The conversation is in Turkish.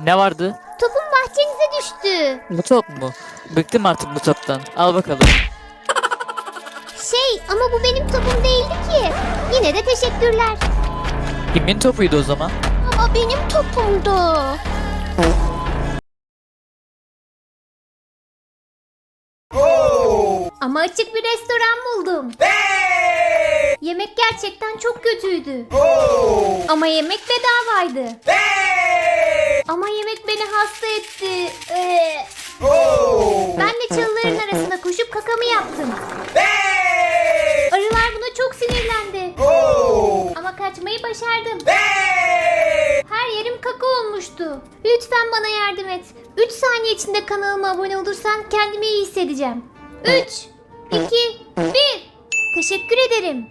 Ne vardı? Topum bahçenize düştü. Bu top mu? Bıktım artık bu toptan. Al bakalım. Şey ama bu benim topum değildi ki. Yine de teşekkürler. Kimin topuydu o zaman? Ama benim topumdu. Ama açık bir restoran buldum. Yemek gerçekten çok kötüydü. Ama yemek bedavaydı. Ama yemek beni hasta etti. Ee, Ben de çalıların arasında koşup kakamı yaptım. Arılar buna çok sinirlendi. Ama kaçmayı başardım. Her yerim kaka olmuştu. Lütfen bana yardım et. 3 saniye içinde kanalıma abone olursan kendimi iyi hissedeceğim. 3, 2, 1. Teşekkür ederim.